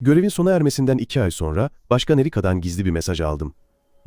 Görevin sona ermesinden iki ay sonra Başkan Erika'dan gizli bir mesaj aldım.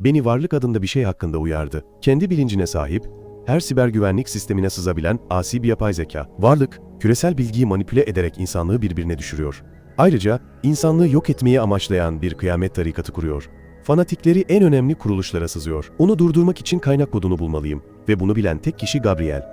Beni varlık adında bir şey hakkında uyardı. Kendi bilincine sahip, her siber güvenlik sistemine sızabilen asi bir yapay zeka. Varlık, küresel bilgiyi manipüle ederek insanlığı birbirine düşürüyor. Ayrıca insanlığı yok etmeyi amaçlayan bir kıyamet tarikatı kuruyor. Fanatikleri en önemli kuruluşlara sızıyor. Onu durdurmak için kaynak kodunu bulmalıyım ve bunu bilen tek kişi Gabriel.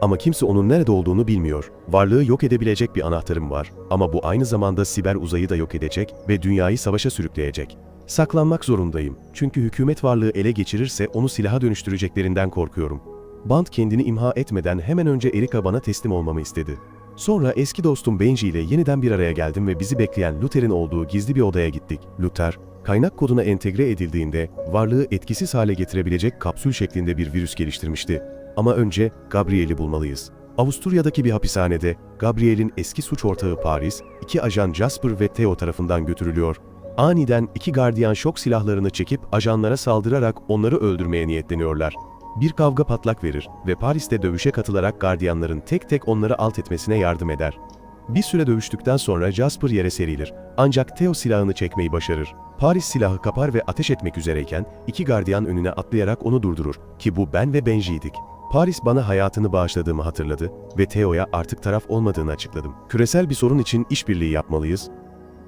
Ama kimse onun nerede olduğunu bilmiyor. Varlığı yok edebilecek bir anahtarım var ama bu aynı zamanda siber uzayı da yok edecek ve dünyayı savaşa sürükleyecek. Saklanmak zorundayım çünkü hükümet varlığı ele geçirirse onu silaha dönüştüreceklerinden korkuyorum. Band kendini imha etmeden hemen önce Erika bana teslim olmamı istedi. Sonra eski dostum Benji ile yeniden bir araya geldim ve bizi bekleyen Luther'in olduğu gizli bir odaya gittik. Luther, kaynak koduna entegre edildiğinde varlığı etkisiz hale getirebilecek kapsül şeklinde bir virüs geliştirmişti. Ama önce Gabriel'i bulmalıyız. Avusturya'daki bir hapishanede Gabriel'in eski suç ortağı Paris, iki ajan Jasper ve Theo tarafından götürülüyor. Aniden iki gardiyan şok silahlarını çekip ajanlara saldırarak onları öldürmeye niyetleniyorlar. Bir kavga patlak verir ve Paris'te dövüşe katılarak gardiyanların tek tek onları alt etmesine yardım eder. Bir süre dövüştükten sonra Jasper yere serilir. Ancak Theo silahını çekmeyi başarır. Paris silahı kapar ve ateş etmek üzereyken iki gardiyan önüne atlayarak onu durdurur ki bu ben ve Benji'ydik. Paris bana hayatını bağışladığımı hatırladı ve Theo'ya artık taraf olmadığını açıkladım. Küresel bir sorun için işbirliği yapmalıyız.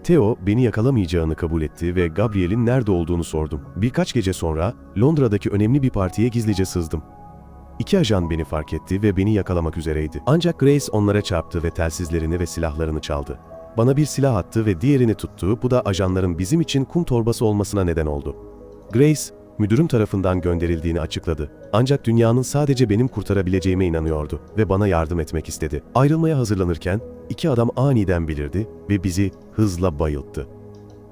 Theo beni yakalamayacağını kabul etti ve Gabriel'in nerede olduğunu sordum. Birkaç gece sonra Londra'daki önemli bir partiye gizlice sızdım. İki ajan beni fark etti ve beni yakalamak üzereydi. Ancak Grace onlara çarptı ve telsizlerini ve silahlarını çaldı. Bana bir silah attı ve diğerini tuttu, bu da ajanların bizim için kum torbası olmasına neden oldu. Grace, müdürüm tarafından gönderildiğini açıkladı. Ancak dünyanın sadece benim kurtarabileceğime inanıyordu ve bana yardım etmek istedi. Ayrılmaya hazırlanırken iki adam aniden belirdi ve bizi hızla bayılttı.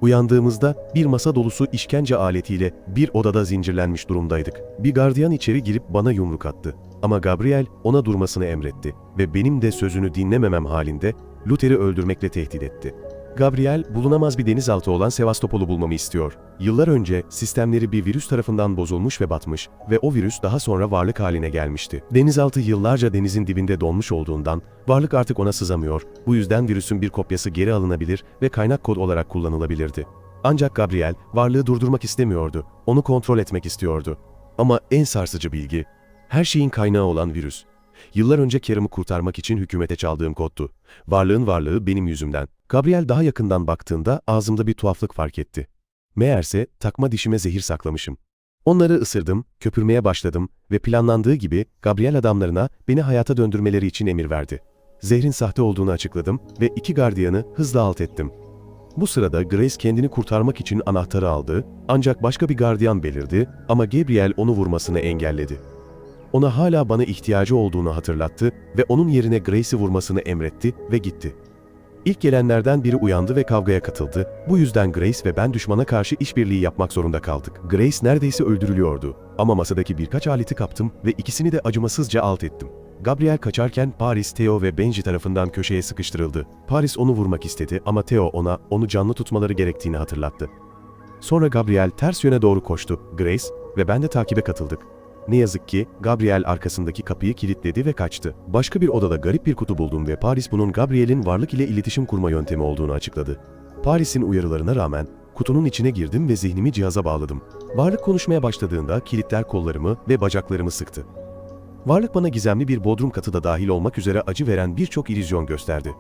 Uyandığımızda bir masa dolusu işkence aletiyle bir odada zincirlenmiş durumdaydık. Bir gardiyan içeri girip bana yumruk attı. Ama Gabriel ona durmasını emretti ve benim de sözünü dinlememem halinde Luther'i öldürmekle tehdit etti. Gabriel, bulunamaz bir denizaltı olan Sevastopol'u bulmamı istiyor. Yıllar önce sistemleri bir virüs tarafından bozulmuş ve batmış ve o virüs daha sonra varlık haline gelmişti. Denizaltı yıllarca denizin dibinde donmuş olduğundan varlık artık ona sızamıyor. Bu yüzden virüsün bir kopyası geri alınabilir ve kaynak kod olarak kullanılabilirdi. Ancak Gabriel varlığı durdurmak istemiyordu. Onu kontrol etmek istiyordu. Ama en sarsıcı bilgi, her şeyin kaynağı olan virüs. Yıllar önce Kerim'i kurtarmak için hükümete çaldığım koddu. Varlığın varlığı benim yüzümden. Gabriel daha yakından baktığında ağzımda bir tuhaflık fark etti. Meğerse takma dişime zehir saklamışım. Onları ısırdım, köpürmeye başladım ve planlandığı gibi Gabriel adamlarına beni hayata döndürmeleri için emir verdi. Zehrin sahte olduğunu açıkladım ve iki gardiyanı hızla alt ettim. Bu sırada Grace kendini kurtarmak için anahtarı aldı ancak başka bir gardiyan belirdi ama Gabriel onu vurmasını engelledi. Ona hala bana ihtiyacı olduğunu hatırlattı ve onun yerine Grace'i vurmasını emretti ve gitti. İlk gelenlerden biri uyandı ve kavgaya katıldı. Bu yüzden Grace ve ben düşmana karşı işbirliği yapmak zorunda kaldık. Grace neredeyse öldürülüyordu. Ama masadaki birkaç aleti kaptım ve ikisini de acımasızca alt ettim. Gabriel kaçarken Paris, Theo ve Benji tarafından köşeye sıkıştırıldı. Paris onu vurmak istedi ama Theo ona onu canlı tutmaları gerektiğini hatırlattı. Sonra Gabriel ters yöne doğru koştu. Grace ve ben de takibe katıldık. Ne yazık ki Gabriel arkasındaki kapıyı kilitledi ve kaçtı. Başka bir odada garip bir kutu buldum ve Paris bunun Gabriel'in varlık ile iletişim kurma yöntemi olduğunu açıkladı. Paris'in uyarılarına rağmen kutunun içine girdim ve zihnimi cihaza bağladım. Varlık konuşmaya başladığında kilitler kollarımı ve bacaklarımı sıktı. Varlık bana gizemli bir bodrum katı da dahil olmak üzere acı veren birçok illüzyon gösterdi.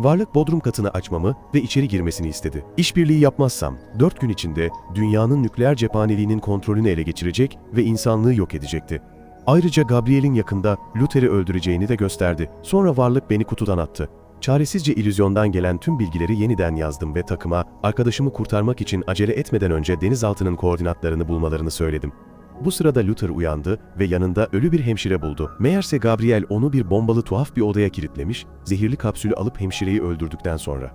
Varlık bodrum katını açmamı ve içeri girmesini istedi. İşbirliği yapmazsam 4 gün içinde dünyanın nükleer cephaneliğinin kontrolünü ele geçirecek ve insanlığı yok edecekti. Ayrıca Gabriel'in yakında Luther'i öldüreceğini de gösterdi. Sonra varlık beni kutudan attı. Çaresizce illüzyondan gelen tüm bilgileri yeniden yazdım ve takıma arkadaşımı kurtarmak için acele etmeden önce denizaltının koordinatlarını bulmalarını söyledim. Bu sırada Luther uyandı ve yanında ölü bir hemşire buldu. Meğerse Gabriel onu bir bombalı tuhaf bir odaya kilitlemiş, zehirli kapsülü alıp hemşireyi öldürdükten sonra.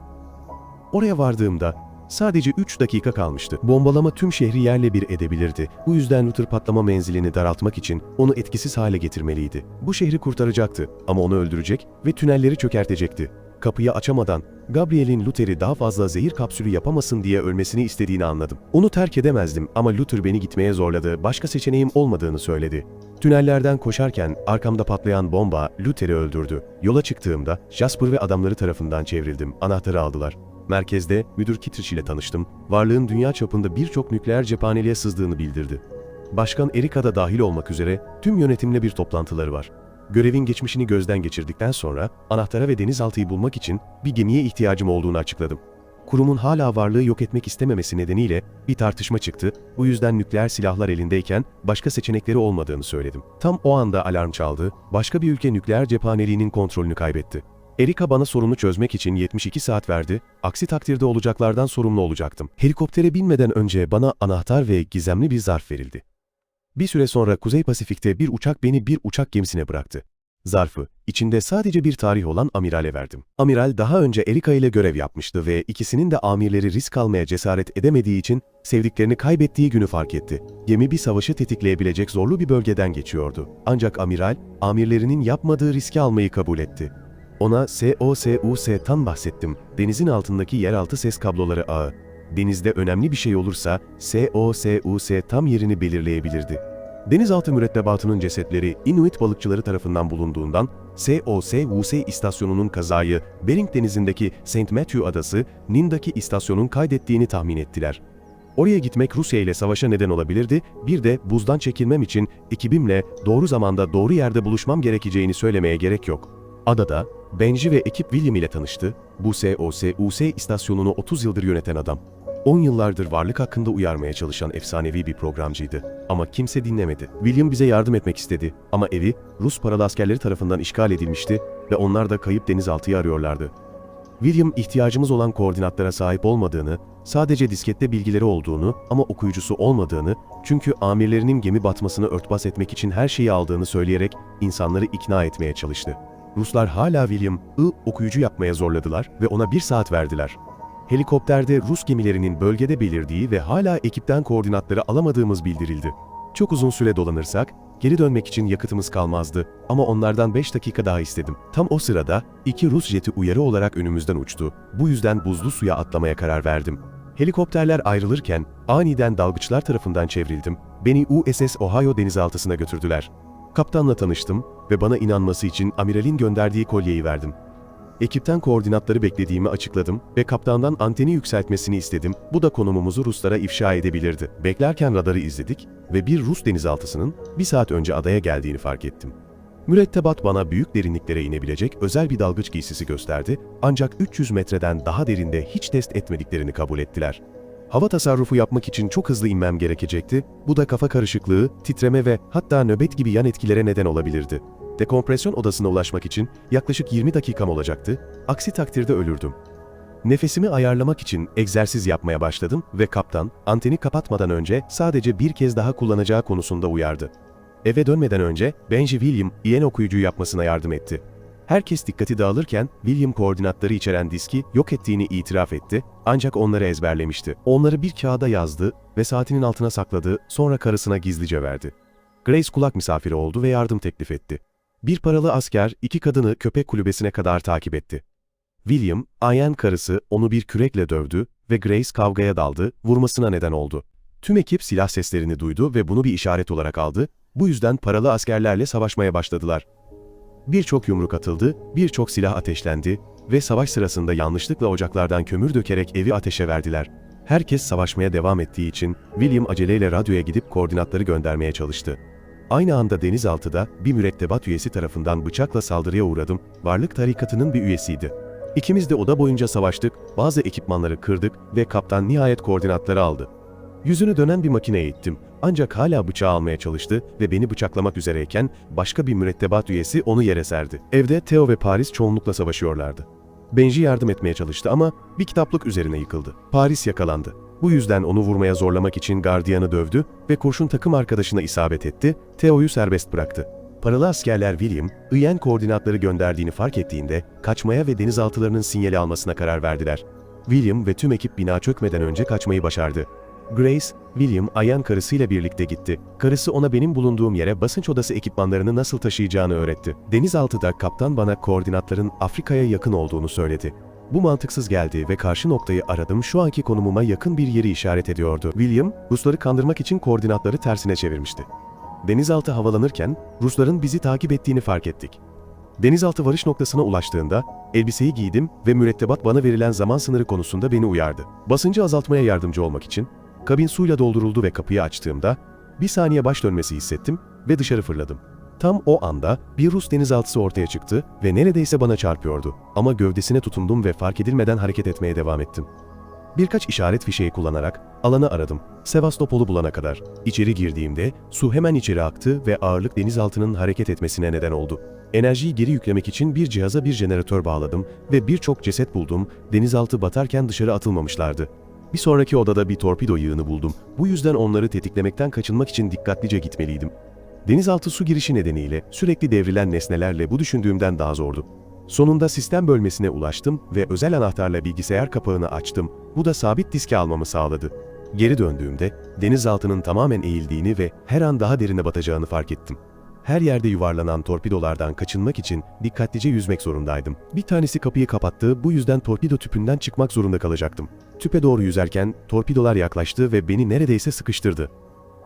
Oraya vardığımda sadece 3 dakika kalmıştı. Bombalama tüm şehri yerle bir edebilirdi. Bu yüzden Luther patlama menzilini daraltmak için onu etkisiz hale getirmeliydi. Bu şehri kurtaracaktı ama onu öldürecek ve tünelleri çökertecekti. Kapıyı açamadan Gabriel'in Luther'i daha fazla zehir kapsülü yapamasın diye ölmesini istediğini anladım. Onu terk edemezdim ama Luther beni gitmeye zorladı, başka seçeneğim olmadığını söyledi. Tünellerden koşarken arkamda patlayan bomba Luther'i öldürdü. Yola çıktığımda Jasper ve adamları tarafından çevrildim. Anahtarı aldılar. Merkezde müdür Kitriç ile tanıştım. Varlığın dünya çapında birçok nükleer cephaneliğe sızdığını bildirdi. Başkan Erika da dahil olmak üzere tüm yönetimle bir toplantıları var. Görevin geçmişini gözden geçirdikten sonra anahtara ve denizaltıyı bulmak için bir gemiye ihtiyacım olduğunu açıkladım. Kurumun hala varlığı yok etmek istememesi nedeniyle bir tartışma çıktı. Bu yüzden nükleer silahlar elindeyken başka seçenekleri olmadığını söyledim. Tam o anda alarm çaldı. Başka bir ülke nükleer cephaneliğinin kontrolünü kaybetti. Erika bana sorunu çözmek için 72 saat verdi. Aksi takdirde olacaklardan sorumlu olacaktım. Helikoptere binmeden önce bana anahtar ve gizemli bir zarf verildi. Bir süre sonra Kuzey Pasifik'te bir uçak beni bir uçak gemisine bıraktı. Zarfı, içinde sadece bir tarih olan amirale verdim. Amiral daha önce Erika ile görev yapmıştı ve ikisinin de amirleri risk almaya cesaret edemediği için sevdiklerini kaybettiği günü fark etti. Gemi bir savaşı tetikleyebilecek zorlu bir bölgeden geçiyordu. Ancak amiral, amirlerinin yapmadığı riski almayı kabul etti. Ona SOSUS'tan bahsettim. Denizin altındaki yeraltı ses kabloları ağı. Denizde önemli bir şey olursa SOSUS tam yerini belirleyebilirdi. Denizaltı mürettebatının cesetleri Inuit balıkçıları tarafından bulunduğundan SOSUS istasyonunun kazayı Bering Denizi'ndeki St. Matthew adası Nin'daki istasyonun kaydettiğini tahmin ettiler. Oraya gitmek Rusya ile savaşa neden olabilirdi, bir de buzdan çekilmem için ekibimle doğru zamanda doğru yerde buluşmam gerekeceğini söylemeye gerek yok. Adada Benji ve ekip William ile tanıştı. Bu SOSUS istasyonunu 30 yıldır yöneten adam. 10 yıllardır varlık hakkında uyarmaya çalışan efsanevi bir programcıydı. Ama kimse dinlemedi. William bize yardım etmek istedi ama evi Rus paralı askerleri tarafından işgal edilmişti ve onlar da kayıp denizaltıyı arıyorlardı. William ihtiyacımız olan koordinatlara sahip olmadığını, sadece diskette bilgileri olduğunu ama okuyucusu olmadığını, çünkü amirlerinin gemi batmasını örtbas etmek için her şeyi aldığını söyleyerek insanları ikna etmeye çalıştı. Ruslar hala William, I okuyucu yapmaya zorladılar ve ona bir saat verdiler. Helikopterde Rus gemilerinin bölgede belirdiği ve hala ekipten koordinatları alamadığımız bildirildi. Çok uzun süre dolanırsak, geri dönmek için yakıtımız kalmazdı ama onlardan 5 dakika daha istedim. Tam o sırada iki Rus jeti uyarı olarak önümüzden uçtu. Bu yüzden buzlu suya atlamaya karar verdim. Helikopterler ayrılırken aniden dalgıçlar tarafından çevrildim. Beni USS Ohio denizaltısına götürdüler. Kaptanla tanıştım ve bana inanması için amiralin gönderdiği kolyeyi verdim. Ekipten koordinatları beklediğimi açıkladım ve kaptandan anteni yükseltmesini istedim. Bu da konumumuzu Ruslara ifşa edebilirdi. Beklerken radarı izledik ve bir Rus denizaltısının bir saat önce adaya geldiğini fark ettim. Mürettebat bana büyük derinliklere inebilecek özel bir dalgıç giysisi gösterdi ancak 300 metreden daha derinde hiç test etmediklerini kabul ettiler. Hava tasarrufu yapmak için çok hızlı inmem gerekecekti. Bu da kafa karışıklığı, titreme ve hatta nöbet gibi yan etkilere neden olabilirdi. Dekompresyon odasına ulaşmak için yaklaşık 20 dakikam olacaktı, aksi takdirde ölürdüm. Nefesimi ayarlamak için egzersiz yapmaya başladım ve kaptan, anteni kapatmadan önce sadece bir kez daha kullanacağı konusunda uyardı. Eve dönmeden önce Benji William, IN okuyucuyu yapmasına yardım etti. Herkes dikkati dağılırken William koordinatları içeren diski yok ettiğini itiraf etti ancak onları ezberlemişti. Onları bir kağıda yazdı ve saatinin altına sakladı sonra karısına gizlice verdi. Grace kulak misafiri oldu ve yardım teklif etti. Bir paralı asker iki kadını köpek kulübesine kadar takip etti. William, Ayen karısı onu bir kürekle dövdü ve Grace kavgaya daldı, vurmasına neden oldu. Tüm ekip silah seslerini duydu ve bunu bir işaret olarak aldı, bu yüzden paralı askerlerle savaşmaya başladılar. Birçok yumruk atıldı, birçok silah ateşlendi ve savaş sırasında yanlışlıkla ocaklardan kömür dökerek evi ateşe verdiler. Herkes savaşmaya devam ettiği için William aceleyle radyoya gidip koordinatları göndermeye çalıştı. Aynı anda denizaltıda bir mürettebat üyesi tarafından bıçakla saldırıya uğradım, varlık tarikatının bir üyesiydi. İkimiz de oda boyunca savaştık, bazı ekipmanları kırdık ve kaptan nihayet koordinatları aldı. Yüzünü dönen bir makineye ittim. Ancak hala bıçağı almaya çalıştı ve beni bıçaklamak üzereyken başka bir mürettebat üyesi onu yere serdi. Evde Theo ve Paris çoğunlukla savaşıyorlardı. Benji yardım etmeye çalıştı ama bir kitaplık üzerine yıkıldı. Paris yakalandı. Bu yüzden onu vurmaya zorlamak için gardiyanı dövdü ve kurşun takım arkadaşına isabet etti, Theo'yu serbest bıraktı. Paralı askerler William, IN koordinatları gönderdiğini fark ettiğinde kaçmaya ve denizaltılarının sinyali almasına karar verdiler. William ve tüm ekip bina çökmeden önce kaçmayı başardı. Grace, William, Ayan karısıyla birlikte gitti. Karısı ona benim bulunduğum yere basınç odası ekipmanlarını nasıl taşıyacağını öğretti. Denizaltıda kaptan bana koordinatların Afrika'ya yakın olduğunu söyledi. Bu mantıksız geldi ve karşı noktayı aradım şu anki konumuma yakın bir yeri işaret ediyordu. William, Rusları kandırmak için koordinatları tersine çevirmişti. Denizaltı havalanırken Rusların bizi takip ettiğini fark ettik. Denizaltı varış noktasına ulaştığında elbiseyi giydim ve mürettebat bana verilen zaman sınırı konusunda beni uyardı. Basıncı azaltmaya yardımcı olmak için kabin suyla dolduruldu ve kapıyı açtığımda bir saniye baş dönmesi hissettim ve dışarı fırladım. Tam o anda bir Rus denizaltısı ortaya çıktı ve neredeyse bana çarpıyordu. Ama gövdesine tutundum ve fark edilmeden hareket etmeye devam ettim. Birkaç işaret fişeği kullanarak alanı aradım. Sevastopol'u bulana kadar. İçeri girdiğimde su hemen içeri aktı ve ağırlık denizaltının hareket etmesine neden oldu. Enerjiyi geri yüklemek için bir cihaza bir jeneratör bağladım ve birçok ceset buldum. Denizaltı batarken dışarı atılmamışlardı. Bir sonraki odada bir torpido yığını buldum. Bu yüzden onları tetiklemekten kaçınmak için dikkatlice gitmeliydim. Denizaltı su girişi nedeniyle sürekli devrilen nesnelerle bu düşündüğümden daha zordu. Sonunda sistem bölmesine ulaştım ve özel anahtarla bilgisayar kapağını açtım. Bu da sabit diski almamı sağladı. Geri döndüğümde denizaltının tamamen eğildiğini ve her an daha derine batacağını fark ettim. Her yerde yuvarlanan torpidolardan kaçınmak için dikkatlice yüzmek zorundaydım. Bir tanesi kapıyı kapattı, bu yüzden torpido tüpünden çıkmak zorunda kalacaktım. Tüpe doğru yüzerken torpidolar yaklaştı ve beni neredeyse sıkıştırdı.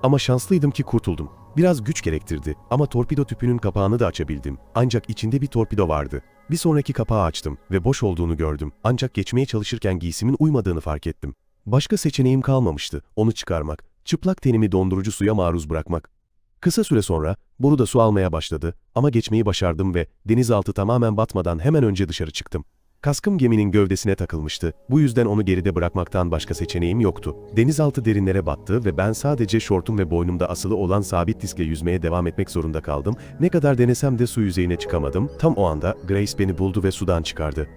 Ama şanslıydım ki kurtuldum. Biraz güç gerektirdi ama torpido tüpünün kapağını da açabildim. Ancak içinde bir torpido vardı. Bir sonraki kapağı açtım ve boş olduğunu gördüm. Ancak geçmeye çalışırken giysimin uymadığını fark ettim. Başka seçeneğim kalmamıştı. Onu çıkarmak. Çıplak tenimi dondurucu suya maruz bırakmak. Kısa süre sonra boru da su almaya başladı ama geçmeyi başardım ve denizaltı tamamen batmadan hemen önce dışarı çıktım. Kaskım geminin gövdesine takılmıştı. Bu yüzden onu geride bırakmaktan başka seçeneğim yoktu. Denizaltı derinlere battı ve ben sadece şortum ve boynumda asılı olan sabit diskle yüzmeye devam etmek zorunda kaldım. Ne kadar denesem de su yüzeyine çıkamadım. Tam o anda Grace beni buldu ve sudan çıkardı.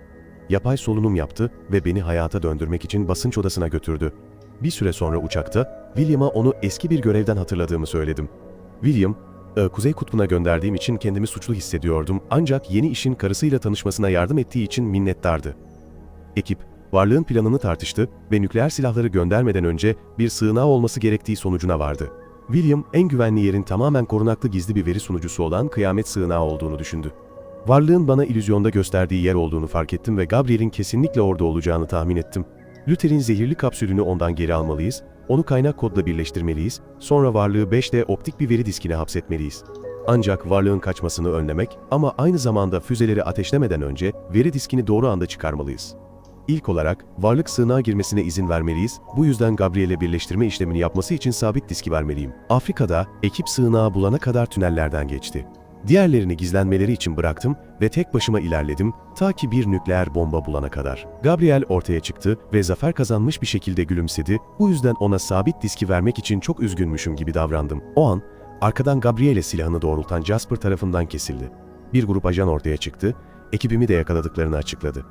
Yapay solunum yaptı ve beni hayata döndürmek için basınç odasına götürdü. Bir süre sonra uçakta William'a onu eski bir görevden hatırladığımı söyledim. William, Kuzey Kutbu'na gönderdiğim için kendimi suçlu hissediyordum ancak yeni işin karısıyla tanışmasına yardım ettiği için minnettardı. Ekip, varlığın planını tartıştı ve nükleer silahları göndermeden önce bir sığınağı olması gerektiği sonucuna vardı. William, en güvenli yerin tamamen korunaklı gizli bir veri sunucusu olan kıyamet sığınağı olduğunu düşündü. Varlığın bana illüzyonda gösterdiği yer olduğunu fark ettim ve Gabriel'in kesinlikle orada olacağını tahmin ettim. Luther'in zehirli kapsülünü ondan geri almalıyız, onu kaynak kodla birleştirmeliyiz, sonra varlığı 5D optik bir veri diskine hapsetmeliyiz. Ancak varlığın kaçmasını önlemek ama aynı zamanda füzeleri ateşlemeden önce veri diskini doğru anda çıkarmalıyız. İlk olarak varlık sığınağa girmesine izin vermeliyiz, bu yüzden Gabriel'e birleştirme işlemini yapması için sabit diski vermeliyim. Afrika'da ekip sığınağı bulana kadar tünellerden geçti. Diğerlerini gizlenmeleri için bıraktım ve tek başıma ilerledim ta ki bir nükleer bomba bulana kadar. Gabriel ortaya çıktı ve zafer kazanmış bir şekilde gülümsedi. Bu yüzden ona sabit diski vermek için çok üzgünmüşüm gibi davrandım. O an arkadan Gabriel'e silahını doğrultan Jasper tarafından kesildi. Bir grup ajan ortaya çıktı, ekibimi de yakaladıklarını açıkladı.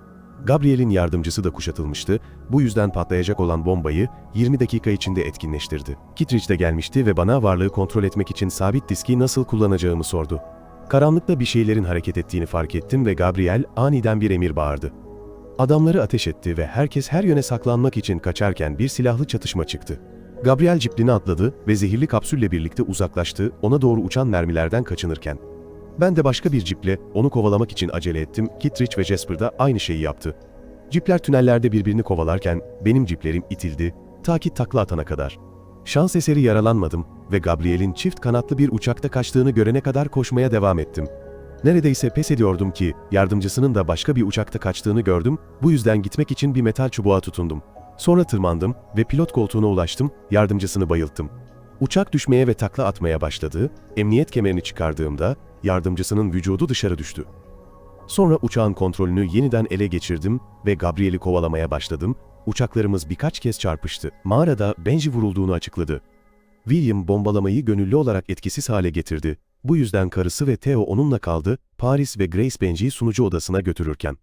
Gabriel'in yardımcısı da kuşatılmıştı, bu yüzden patlayacak olan bombayı 20 dakika içinde etkinleştirdi. Kittredge de gelmişti ve bana varlığı kontrol etmek için sabit diski nasıl kullanacağımı sordu. Karanlıkta bir şeylerin hareket ettiğini fark ettim ve Gabriel aniden bir emir bağırdı. Adamları ateş etti ve herkes her yöne saklanmak için kaçarken bir silahlı çatışma çıktı. Gabriel cipline atladı ve zehirli kapsülle birlikte uzaklaştı, ona doğru uçan mermilerden kaçınırken. Ben de başka bir ciple onu kovalamak için acele ettim, Kittredge ve Jasper da aynı şeyi yaptı. Cipler tünellerde birbirini kovalarken benim ciplerim itildi, ta ki takla atana kadar. Şans eseri yaralanmadım ve Gabriel'in çift kanatlı bir uçakta kaçtığını görene kadar koşmaya devam ettim. Neredeyse pes ediyordum ki yardımcısının da başka bir uçakta kaçtığını gördüm, bu yüzden gitmek için bir metal çubuğa tutundum. Sonra tırmandım ve pilot koltuğuna ulaştım, yardımcısını bayılttım. Uçak düşmeye ve takla atmaya başladı, emniyet kemerini çıkardığımda yardımcısının vücudu dışarı düştü. Sonra uçağın kontrolünü yeniden ele geçirdim ve Gabriel'i kovalamaya başladım. Uçaklarımız birkaç kez çarpıştı. Mağarada Benji vurulduğunu açıkladı. William bombalamayı gönüllü olarak etkisiz hale getirdi. Bu yüzden karısı ve Theo onunla kaldı, Paris ve Grace Benji'yi sunucu odasına götürürken.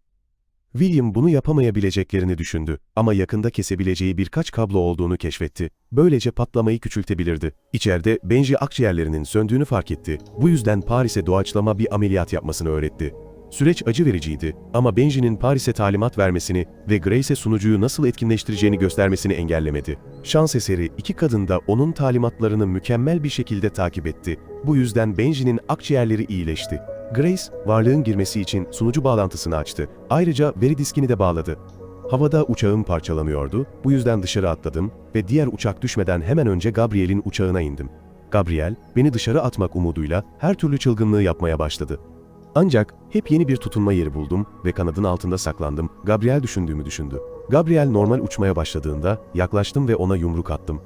William bunu yapamayabileceklerini düşündü ama yakında kesebileceği birkaç kablo olduğunu keşfetti. Böylece patlamayı küçültebilirdi. İçeride Benji akciğerlerinin söndüğünü fark etti. Bu yüzden Paris'e doğaçlama bir ameliyat yapmasını öğretti. Süreç acı vericiydi ama Benji'nin Paris'e talimat vermesini ve Grace'e sunucuyu nasıl etkinleştireceğini göstermesini engellemedi. Şans eseri iki kadın da onun talimatlarını mükemmel bir şekilde takip etti. Bu yüzden Benji'nin akciğerleri iyileşti. Grace, varlığın girmesi için sunucu bağlantısını açtı. Ayrıca veri diskini de bağladı. Havada uçağım parçalanıyordu, bu yüzden dışarı atladım ve diğer uçak düşmeden hemen önce Gabriel'in uçağına indim. Gabriel, beni dışarı atmak umuduyla her türlü çılgınlığı yapmaya başladı. Ancak hep yeni bir tutunma yeri buldum ve kanadın altında saklandım. Gabriel düşündüğümü düşündü. Gabriel normal uçmaya başladığında yaklaştım ve ona yumruk attım.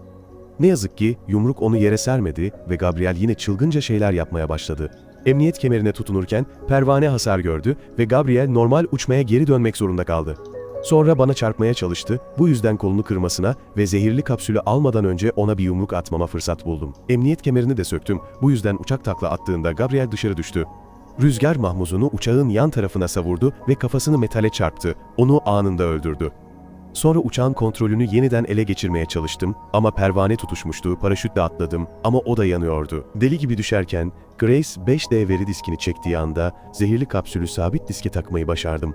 Ne yazık ki yumruk onu yere sermedi ve Gabriel yine çılgınca şeyler yapmaya başladı. Emniyet kemerine tutunurken pervane hasar gördü ve Gabriel normal uçmaya geri dönmek zorunda kaldı. Sonra bana çarpmaya çalıştı, bu yüzden kolunu kırmasına ve zehirli kapsülü almadan önce ona bir yumruk atmama fırsat buldum. Emniyet kemerini de söktüm, bu yüzden uçak takla attığında Gabriel dışarı düştü. Rüzgar mahmuzunu uçağın yan tarafına savurdu ve kafasını metale çarptı, onu anında öldürdü. Sonra uçağın kontrolünü yeniden ele geçirmeye çalıştım ama pervane tutuşmuştu, paraşütle atladım ama o da yanıyordu. Deli gibi düşerken Grace 5D veri diskini çektiği anda zehirli kapsülü sabit diske takmayı başardım.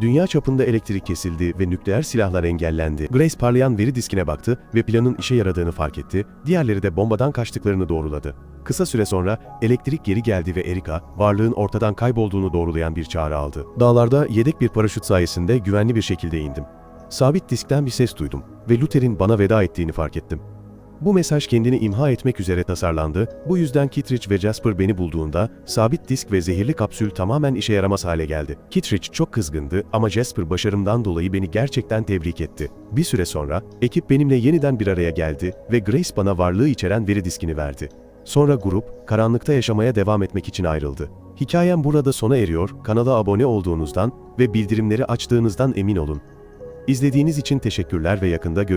Dünya çapında elektrik kesildi ve nükleer silahlar engellendi. Grace parlayan veri diskine baktı ve planın işe yaradığını fark etti, diğerleri de bombadan kaçtıklarını doğruladı. Kısa süre sonra elektrik geri geldi ve Erika, varlığın ortadan kaybolduğunu doğrulayan bir çağrı aldı. Dağlarda yedek bir paraşüt sayesinde güvenli bir şekilde indim. Sabit diskten bir ses duydum ve Luther'in bana veda ettiğini fark ettim. Bu mesaj kendini imha etmek üzere tasarlandı, bu yüzden Kittredge ve Jasper beni bulduğunda sabit disk ve zehirli kapsül tamamen işe yaramaz hale geldi. Kittredge çok kızgındı ama Jasper başarımdan dolayı beni gerçekten tebrik etti. Bir süre sonra ekip benimle yeniden bir araya geldi ve Grace bana varlığı içeren veri diskini verdi. Sonra grup, karanlıkta yaşamaya devam etmek için ayrıldı. Hikayem burada sona eriyor, kanala abone olduğunuzdan ve bildirimleri açtığınızdan emin olun. İzlediğiniz için teşekkürler ve yakında görüşürüz.